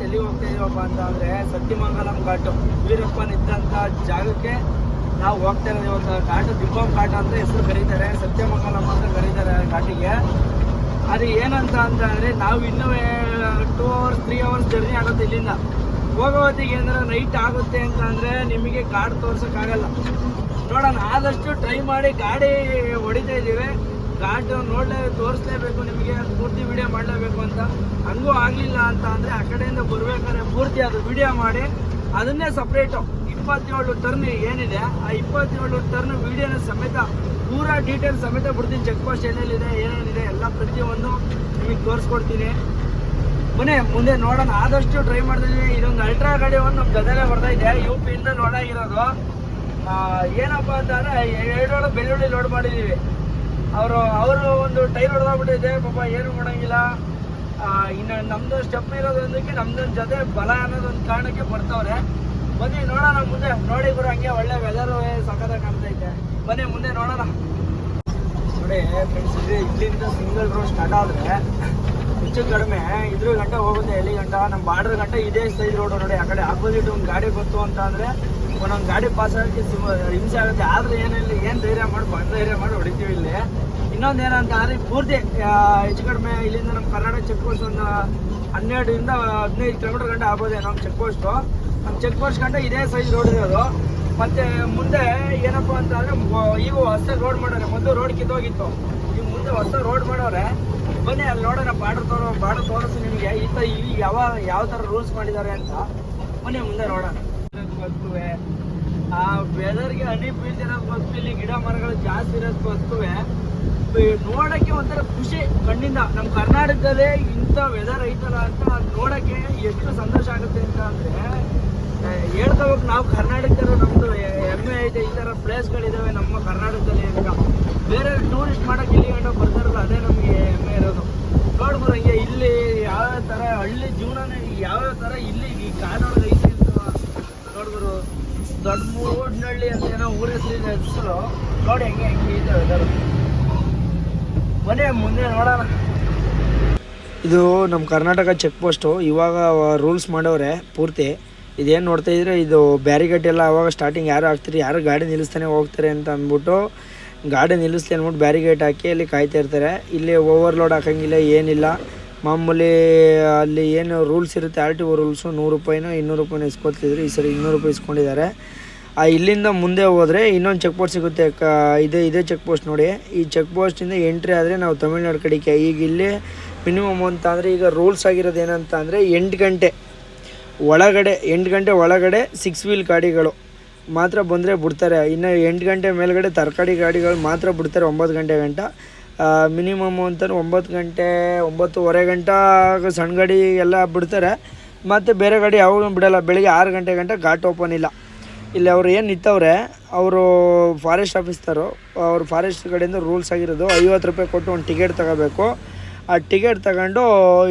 ಇವತ್ತು ಎಲ್ಲಿ ಹೋಗ್ತಾ ಇದೀವಪ್ಪ ಅಂತ ಸತ್ಯಮಂಗಲಂ ಘಾಟು. ವೀರಪ್ಪನ್ ಇದ್ದಂತ ಜಾಗಕ್ಕೆ ನಾವು ಹೋಗ್ತಾ ಇರೋದು ಇವತ್ತು. ಘಾಟು ದಿಬ್ಬಂ ಘಾಟ ಅಂತ ಹೆಸರು ಕರೀತಾರೆ. ಸತ್ಯಮಂಗಲಂ ಅಂತ ಕರೀತಾರೆ ಘಾಟಿಗೆ. ಅದು ಏನಂತ ಅಂತ ಅಂದ್ರೆ ನಾವು ಇನ್ನೂ two hours three hours journey ಆಗುತ್ತೆ ಇಲ್ಲಿಂದ. ಹೋಗೋ ಹೊತ್ತಿಗೆ ನೈಟ್ ಆಗುತ್ತೆ ಅಂತ ಅಂದ್ರೆ ನಿಮಗೆ ಘಾಟ್ ತೋರ್ಸೋಕ್ಕಾಗಲ್ಲ. ನೋಡೋಣ, ಆದಷ್ಟು ಟ್ರೈ ಮಾಡಿ ಗಾಡಿ ಹೊಡಿತಾ ಇದ್ದೀವಿ. ಘಾಟ್ ನೋಡ್ಲೇ ತೋರಿಸ್ಲೇಬೇಕು ನಿಮಗೆ, ಪೂರ್ತಿ ವಿಡಿಯೋ ಮಾಡಲೇಬೇಕು ಅಂತ. ಹಂಗೂ ಆಗಲಿಲ್ಲ ಅಂತ ಅಂದರೆ ಆ ಕಡೆಯಿಂದ ಬರ್ಬೇಕಾದ್ರೆ ಪೂರ್ತಿ ಅದು ವಿಡಿಯೋ ಮಾಡಿ, ಅದನ್ನೇ ಸಪ್ರೇಟು ಇಪ್ಪತ್ತೇಳು ಟರ್ನ್ ಏನಿದೆ, ಆ ಇಪ್ಪತ್ತೇಳು ಟರ್ನ್ ವಿಡಿಯೋನ ಸಮೇತ ಪೂರ ಡೀಟೇಲ್ ಸಮೇತ ಬಿಡ್ತೀನಿ. ಚೆಕ್ ಪೋಸ್ಟ್ ಏನೇನಿದೆ ಏನೇನಿದೆ, ಎಲ್ಲ ಪ್ರತಿಯೊಂದು ನಿಮಗೆ ತೋರಿಸ್ಕೊಡ್ತೀನಿ. ಮನೆ ಮುಂದೆ ನೋಡೋಣ. ಆದಷ್ಟು ಟ್ರೈ ಮಾಡಿದ್ವಿ ಇದೊಂದು ಅಲ್ಟ್ರಾ ಗಾಡಿ ಒಂದು ನಮ್ಮ ಜೊತೆಲೇ ಬರ್ತಾ ಇದೆ. ಯು ಪಿಯಿಂದ ನೋಡಾಗಿರೋದು. ಏನಪ್ಪ ಅಂತಂದ್ರೆ ಎರಡೋಳ ಬೆಳ್ಳುಳ್ಳಿ ಲೋಡ್ ಮಾಡಿದ್ದೀವಿ ಅವರು ಅವರು ಒಂದು ಟೈರ್ ಹೊಡೆದಾಗ್ಬಿಟ್ಟಿದೆ, ಪಾಪ ಏನು ಮಾಡಂಗಿಲ್ಲ. ಇನ್ನು ನಮ್ದು ಸ್ಟೆಪ್ ಇರೋದೊಂದಕ್ಕೆ ನಮ್ದೊಂದು ಜೊತೆ ಬಲ ಅನ್ನೋದೊಂದು ಕಾರಣಕ್ಕೆ ಬರ್ತಾವ್ರೆ. ಬನ್ನಿ, ನೋಡೋಣ ಮುಂದೆ. ನೋಡಿ ಗುರು, ಹಂಗೆ ಒಳ್ಳೆ ವೆದರು ಸಖತ್ತಾಗಿ ಕಾಣ್ತೈತೆ. ಬನ್ನಿ, ಮುಂದೆ ನೋಡೋಣ. ನೋಡಿ ಫ್ರೆಂಡ್ಸ್ ಇದು ಇಲ್ಲಿಂದ ಸಿಂಗಲ್ ರೋಡ್ ಸ್ಟಾರ್ಟ್ ಆದರೆ ಹೆಚ್ಚು ಕಡಿಮೆ ಇದ್ರ ಗಂಟೆ ಹೋಗುತ್ತೆ, ಎಲ್ಲಿ ಗಂಟ? ನಮ್ಮ ಬಾರ್ಡರ್ ಗಂಟೆ ಇದೇ ಸೈಡ್ ರೋಡ್ ನೋಡಿ, ಆ ಕಡೆ ಆಪೋಸಿಟ್ ಒಂದು ಗಾಡಿ ಬಂತು ಅಂತ ಅಂದರೆ, ಒಂದೊಂದು ಗಾಡಿ ಪಾಸ್ ಆಗೋಕ್ಕೆ ಹಿಂಸೆ ಆಗುತ್ತೆ. ಆದರೆ ಏನಿಲ್ಲ ಏನು ಧೈರ್ಯ ಮಾಡಿ ಬಂದ ಧೈರ್ಯ ಮಾಡಿ, ಹೊಡಿತೀವಿ ಇಲ್ಲಿ. ಇನ್ನೊಂದು ಏನಂತ ಅಂದರೆ, ಪೂರ್ತಿ ಹೆಚ್ಚು ಕಡಿಮೆ ಇಲ್ಲಿಂದ ನಮ್ಮ ಕರ್ನಾಟಕ ಚೆಕ್ ಪೋಸ್ಟ್ ಒಂದು ಹನ್ನೆರಡರಿಂದ ಹದಿನೈದು ಕಿಲೋಮೀಟರ್ ಗಂಟೆ ಆಗ್ಬೋದು ನಮ್ಮ ಚೆಕ್ ಪೋಸ್ಟು ನಮ್ಮ ಚೆಕ್ ಪೋಸ್ಟ್ ಗಂಟೆ ಇದೇ ಸೈಜ್ ರೋಡ್ ಅದು. ಮತ್ತೆ ಮುಂದೆ ಏನಪ್ಪಾ ಅಂತ ಅಂದ್ರೆ ಈಗ ಹೊಸ ರೋಡ್ ಮಾಡೋರೆ ಮೊದಲು ರೋಡ್ ಕಿತ್ತೋಗಿತ್ತು. ಈಗ ಮುಂದೆ ಹೊಸ ರೋಡ್ ಮಾಡೋರೆ ಬನ್ನಿ, ಅಲ್ಲಿ ನೋಡೋಣ, ಬಾರ್ಡರ್ ತೋರೋ, ಬಾರ್ಡರ್ ತೋರಿಸಿ ನಿಮಗೆ ಈ ತ ಯಾವ ಯಾವ ಥರ ರೂಲ್ಸ್ ಮಾಡಿದ್ದಾರೆ ಅಂತ. ಬನ್ನಿ, ಮುಂದೆ ನೋಡೋಣ. ಗೊತ್ತುವೆ. ಆ ವೆದರ್ಗೆ ಹನಿ ಬೀಳ್ತಿರೋದು ಗೊತ್ತು, ಇಲ್ಲಿ ಗಿಡ ಮರಗಳು ಜಾಸ್ತಿ ಇರೋದು ಗೊತ್ತುವೆ. ನೋಡಕ್ಕೆ ಒಂಥರ ಖುಷಿ, ಕಣ್ಣಿಂದ. ನಮ್ಮ ಕರ್ನಾಟಕದಲ್ಲೇ ಇಂಥ ವೆದರ್ ಐತಲ್ಲ ಅಂತ ನೋಡಕ್ಕೆ ಎಷ್ಟು ಸಂತೋಷ ಆಗುತ್ತೆ ಅಂತ ಅಂದ್ರೆ ಹೇಳ್ಕೋಬೇಕು. ನಾವು ಕರ್ನಾಟಕದವರು ನಮ್ಮದು ಹೆಮ್ಮೆ ಐತೆ. ಈ ಥರ ಪ್ಲೇಸ್ಗಳಿದ್ದಾವೆ ನಮ್ಮ ಕರ್ನಾಟಕದಲ್ಲಿ. ಅಂತ ಬೇರೆ ಟೂರಿಸ್ಟ್ ಮಾಡೋಕೆ ಇಲ್ಲಿ ಗಂಟ ಬರ್ತಾರಲ್ಲ, ಅದೇ ನಮಗೆ ಹೆಮ್ಮೆ ಇರೋದು. ನೋಡ್ಬೋದು ಹಂಗೆ ಇಲ್ಲಿ ಯಾವ ಥರ ಹಳ್ಳಿ ಜೀವನನೇ ಯಾವ ಥರ ಇಲ್ಲಿ ಈ ಕಾಡೊಳಗೆ ಐತಿ ಅಂತ ನೋಡ್ಬೋದು. ದೊಡ್ಡ ಮೂಡ್ನಹಳ್ಳಿ ಅಂತ ಏನೋ ಊರ ಹೆಸರಿದೆ ಹೆಸರು. ನೋಡಿ ಹೆಂಗೆ ಹೆಂಗೆ ಇದೆ ಮನೆ ಮುಂದೆ ನೋಡೋಣ. ಇದು ನಮ್ಮ ಕರ್ನಾಟಕ ಚೆಕ್ ಪೋಸ್ಟು ಇವಾಗ ರೂಲ್ಸ್ ಮಾಡೋರೆ ಪೂರ್ತಿ. ಇದೇನು ನೋಡ್ತಾ ಇದ್ರೆ ಇದು ಬ್ಯಾರಿಗೇಟ್ ಎಲ್ಲ ಅವಾಗ ಸ್ಟಾರ್ಟಿಂಗ್ ಯಾರು ಹಾಕ್ತೀರಿ? ಯಾರು ಗಾಡಿ ನಿಲ್ಲಿಸ್ತಾನೆ ಹೋಗ್ತಾರೆ ಅಂತ ಅಂದ್ಬಿಟ್ಟು ಗಾಡಿ ನಿಲ್ಲಿಸ್ತೀನಿ ಅಂದ್ಬಿಟ್ಟು ಬ್ಯಾರಿಗೇಟ್ ಹಾಕಿ ಅಲ್ಲಿ ಕಾಯ್ತಾ ಇರ್ತಾರೆ. ಇಲ್ಲಿ ಓವರ್ಲೋಡ್ ಹಾಕೋಂಗಿಲ್ಲ, ಏನಿಲ್ಲ. ಮಾಮೂಲಿ ಅಲ್ಲಿ ಏನು ರೂಲ್ಸ್ ಇರುತ್ತೆ ಆರ್ ಟಿ ಒ ರೂಲ್ಸು ನೂರು ರೂಪಾಯಿನೋ, ಇನ್ನೂರು ರೂಪಾಯಿನೂ ಇಸ್ಕೊತಿದ್ರು. ಈ ಸರಿ ಇನ್ನೂರು ರೂಪಾಯಿ ಇಸ್ಕೊಂಡಿದ್ದಾರೆ. ಆ, ಇಲ್ಲಿಂದ ಮುಂದೆ ಹೋದರೆ ಇನ್ನೊಂದು ಚೆಕ್ ಪೋಸ್ಟ್ ಸಿಗುತ್ತೆ. ಕ, ಇದೇ ಇದೇ ಚೆಕ್ ಪೋಸ್ಟ್ ನೋಡಿ. ಈ ಚೆಕ್ ಪೋಸ್ಟಿಂದ ಎಂಟ್ರಿ ಆದರೆ ನಾವು ತಮಿಳ್ನಾಡು ಕಡೆಗೆ. ಈಗ ಇಲ್ಲಿ ಮಿನಿಮಮ್ ಅಂತ ಅಂದರೆ ಈಗ ರೂಲ್ಸ್ ಆಗಿರೋದು ಏನಂತ ಅಂದರೆ ಎಂಟು ಗಂಟೆ. ಒಳಗಡೆ, ಎಂಟು ಗಂಟೆ ಒಳಗಡೆ ಸಿಕ್ಸ್ ವೀಲ್ ಗಾಡಿಗಳು ಮಾತ್ರ ಬಂದರೆ ಬಿಡ್ತಾರೆ. ಇನ್ನು ಎಂಟು ಗಂಟೆ ಮೇಲ್ಗಡೆ ತರಕಾರಿ ಗಾಡಿಗಳು ಮಾತ್ರ ಬಿಡ್ತಾರೆ ಒಂಬತ್ತು ಗಂಟೆ ಗಂಟ. ಮಿನಿಮಮ್ ಅಂತಂದ್ರೆ ಒಂಬತ್ತು ಗಂಟೆ, ಒಂಬತ್ತುವರೆ ಗಂಟ ಸಣ್ಣ ಗಾಡಿ ಎಲ್ಲ ಬಿಡ್ತಾರೆ. ಮತ್ತು ಬೇರೆ ಗಾಡಿ ಯಾವಾಗಲೂ ಬಿಡಲ್ಲ. ಬೆಳಿಗ್ಗೆ ಆರು ಗಂಟೆ ಗಂಟೆ ಘಾಟ್ ಓಪನ್ ಇಲ್ಲ. ಇಲ್ಲಿ ಅವರು ಏನು ನಿಂತವ್ರೆ, ಅವರು ಫಾರೆಸ್ಟ್ ಆಫೀಸ್ನವರು ಅವ್ರು ಫಾರೆಸ್ಟ್ ಕಡೆಯಿಂದ ರೂಲ್ಸ್ ಆಗಿರೋದು, ಐವತ್ತು ರೂಪಾಯಿ ಕೊಟ್ಟು ಒಂದು ಟಿಕೆಟ್ ತಗೋಬೇಕು. ಆ ಟಿಕೆಟ್ ತಗೊಂಡು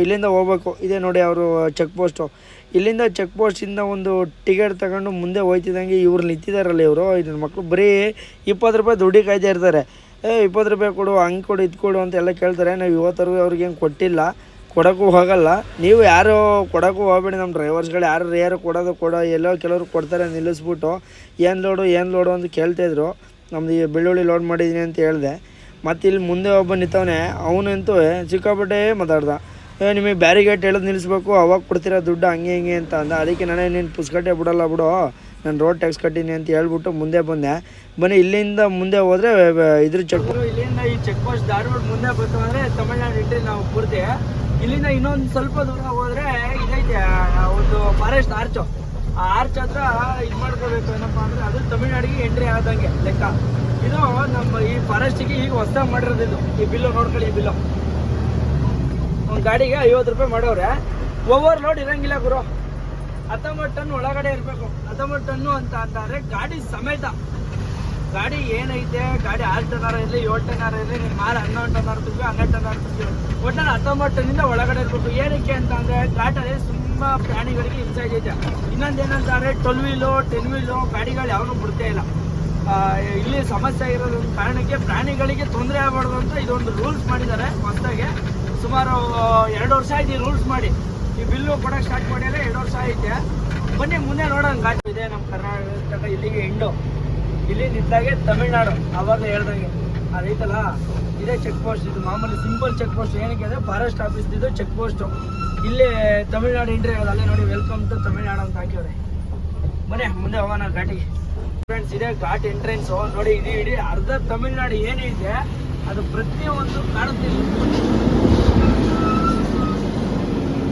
ಇಲ್ಲಿಂದ ಹೋಗ್ಬೇಕು. ಇದೇ ನೋಡಿ ಅವರು ಚೆಕ್ ಪೋಸ್ಟು ಇಲ್ಲಿಂದ ಚೆಕ್ ಪೋಸ್ಟಿಂದ ಒಂದು ಟಿಕೆಟ್ ತಗೊಂಡು ಮುಂದೆ ಹೋಯ್ತಿದ್ದಂಗೆ ಇವ್ರು ನಿಂತಿದ್ದಾರಲ್ಲ ಇವರು, ಇದ್ರ ಮಕ್ಕಳು ಬರೀ ಇಪ್ಪತ್ತು ರೂಪಾಯಿ ದುಡ್ಡಿ ಕಾಯ್ತಾ ಇರ್ತಾರೆ. ಏ, ಇಪ್ಪತ್ತು ರೂಪಾಯಿ ಕೊಡು, ಹಂಗೆ ಕೊಡು, ಇದು ಕೊಡು ಅಂತ ಎಲ್ಲ ಕೇಳ್ತಾರೆ. ನಾವು ಇವತ್ತರೆಗೂ ಅವ್ರಿಗೆ ಏನು ಕೊಟ್ಟಿಲ್ಲ, ಕೊಡೋಕ್ಕೂ ಹೋಗಲ್ಲ. ನೀವು ಯಾರು ಕೊಡೋಕ್ಕೂ ಹೋಗ್ಬೇಡಿ ನಮ್ಮ ಡ್ರೈವರ್ಸ್ಗಳು ಯಾರು ಯಾರು ಕೊಡೋದು ಕೊಡೋ, ಎಲ್ಲೋ ಕೆಲವರು ಕೊಡ್ತಾರೆ ನಿಲ್ಲಿಸ್ಬಿಟ್ಟು, ಏನು ಲೋಡು ಏನು ಲೋಡು ಅಂತ ಕೇಳ್ತಾಯಿದ್ರು ನಮ್ದು ಈ ಬೆಳ್ಳುಳ್ಳಿ ಲೋಡ್ ಮಾಡಿದ್ದೀನಿ ಅಂತ ಹೇಳಿದೆ. ಮತ್ತು ಇಲ್ಲಿ ಮುಂದೆ ಒಬ್ಬ ನಿಂತವನೇ, ಅವನಂತೂ ಸಿಕ್ಕಾಪಟ್ಟೆ ಮಾತಾಡ್ದ. ನಿಮಗೆ ಬ್ಯಾರಿಗೇಟ್ ಹೇಳೋದು ನಿಲ್ಲಿಸ್ಬೇಕು, ಅವಾಗ ಕೊಡ್ತೀರಾ ದುಡ್ಡು ಹಂಗೆ ಹಿಂಗೆ ಅಂತ ಅಂದ. ಅದಕ್ಕೆ ನಾನೇ ನೀನು ಪುಸ್ಕಟ್ಟೆ ಬಿಡಲ್ಲ ಬಿಡು, ನಾನು ರೋಡ್ ಟ್ಯಾಕ್ಸ್ ಕಟ್ಟೀನಿ ಅಂತ ಹೇಳ್ಬಿಟ್ಟು ಮುಂದೆ ಬಂದೆ. ಬನ್ನಿ, ಇಲ್ಲಿಂದ ಮುಂದೆ ಹೋದರೆ, ಇದ್ರ ಚೆಕ್ ಇಲ್ಲಿಂದ ಈ ಚೆಕ್ ಪೋಸ್ಟ್ ಧಾರವಾಡ ಮುಂದೆ ಬಂತು ಅಂದರೆ ತಮಿಳ್ನಾಡು ಎಂಟ್ರಿ ನಾವು ಪೂರ್ತಿ ಇಲ್ಲಿಂದ ಇನ್ನೊಂದು ಸ್ವಲ್ಪ ದೂರ ಹೋದರೆ ಇದೈತೆ ಒಂದು ಫಾರೆಸ್ಟ್ ಆರ್ಚು. ಆ ಆರ್ಚ್ ಹತ್ರ ಇದು ಮಾಡ್ಕೋಬೇಕು ಏನಪ್ಪ ಅಂದರೆ ಅದು ತಮಿಳ್ನಾಡಿಗೆ ಎಂಟ್ರಿ ಆದಂಗೆ ಲೆಕ್ಕ. ಇದು ನಮ್ಮ ಈ ಫಾರೆಸ್ಟಿಗೆ ಈಗ ಹೊಸ್ದಾಗಿ ಮಾಡಿರೋದು ಇದು, ಈ ಬಿಲ್ಲು ನೋಡ್ಕೊಳ್ಳಿ ಈ ಬಿಲ್ಲು. ಒಂದು ಗಾಡಿಗೆ ಐವತ್ತು ರೂಪಾಯಿ ಮಾಡೋರೆ ಓವರ್ ಲೋಡ್ ಇರಂಗಿಲ್ಲ ಗುರು. ಹತ್ತೊಂಬತ್ತು ಟನ್ ಒಳಗಡೆ ಇರಬೇಕು. ಹತ್ತೊಂಬತ್ತು ಟನ್ನು ಅಂತ ಅಂತಾರೆ ಗಾಡಿ ಸಮೇತ. ಗಾಡಿ ಏನೈತೆ? ಗಾಡಿ ಆರು ಟನ್ನಾರ ಇರಲಿ, ಏಳು ಟನ್ನಾರ ಇರಲಿ ನೀವು ಮಾರು ಹನ್ನೊಂದು ಟನ್ನಾರ ತುಂಬಿ ಹನ್ನೆರಡು ಟನ್ನಾರ ತುಂಬಿ ಒಟ್ಟಲ್ಲಿ ಹತ್ತೊಂಬತ್ತು ಟನ್ನಿಂದ ಒಳಗಡೆ ಇರಬೇಕು. ಏನಕ್ಕೆ ಅಂತಂದರೆ ಘಾಟಲ್ಲಿ ತುಂಬ ಪ್ರಾಣಿಗಳಿಗೆ ಹಿಂಸೆ ಇನ್ನೊಂದು ಏನಂತಾರೆ? ಟ್ವೆಲ್ ವೀಲು ಟೆನ್ ವೀಲು ಗಾಡಿಗಳು ಯಾವನು ಬಿಡ್ತೇ ಇಲ್ಲ. ಇಲ್ಲಿ ಸಮಸ್ಯೆ ಆಗಿರೋದ್ರ ಕಾರಣಕ್ಕೆ ಪ್ರಾಣಿಗಳಿಗೆ ತೊಂದರೆ ಆಗಬಾರ್ದು ಅಂತ ಇದೊಂದು ರೂಲ್ಸ್ ಮಾಡಿದ್ದಾರೆ ಹೊಸದಾಗೆ ಸುಮಾರು ಎರಡು ವರ್ಷ ಆಯ್ತು ಈ ರೂಲ್ಸ್ ಮಾಡಿ. ಈ ಬಿಲ್ಲು ಕೊಡೋಕೆ ಸ್ಟಾರ್ಟ್ ಮಾಡಿದ್ರೆ ಎರಡು ವರ್ಷ ಐತೆ ಬನ್ನಿ ಮುಂದೆ ನೋಡೋಣ ಘಾಟ್ ಇದೆ ನಮ್ಮ ಕರ್ನಾಟಕ ಇಲ್ಲಿಗೆ ಎಂಡು ಇಲ್ಲಿ ನಿಂತಾಗೆ ತಮಿಳ್ನಾಡು ಅವಾಗ ಹೇಳ್ದಂಗೆ. ಅದೈತಲ್ಲ ಇದೇ ಚೆಕ್ ಪೋಸ್ಟ್ ಇದು. ಮಾಮೂಲಿ ಸಿಂಪಲ್ ಚೆಕ್ ಪೋಸ್ಟ್ ಏನಕ್ಕೆ ಅಂದರೆ ಫಾರೆಸ್ಟ್ ಆಫೀಸ್ ಇದು ಚೆಕ್ ಪೋಸ್ಟು ಇಲ್ಲೇ ತಮಿಳ್ನಾಡು ಎಂಟ್ರಿ ಆಗೋದು ಅಲ್ಲೇ ನೋಡಿ ವೆಲ್ಕಮ್ ಟು ತಮಿಳ್ನಾಡು ಅಂತ ಹಾಕಿವ್ರೆ ಬನ್ನಿ, ಮುಂದೆ ಹೋಗೋಣ ಘಾಟಿಗೆ. ಫ್ರೆಂಡ್ಸ್ ಇದೆ, ಘಾಟ್ ಎಂಟ್ರೆನ್ಸ್ ನೋಡಿ, ಇಡೀ ಇಡೀ ಅರ್ಧ ತಮಿಳ್ನಾಡು ಏನಿದೆ, ಅದು ಪ್ರತಿಯೊಂದು ಕಾಣುತ್ತಿಲ್ಲ.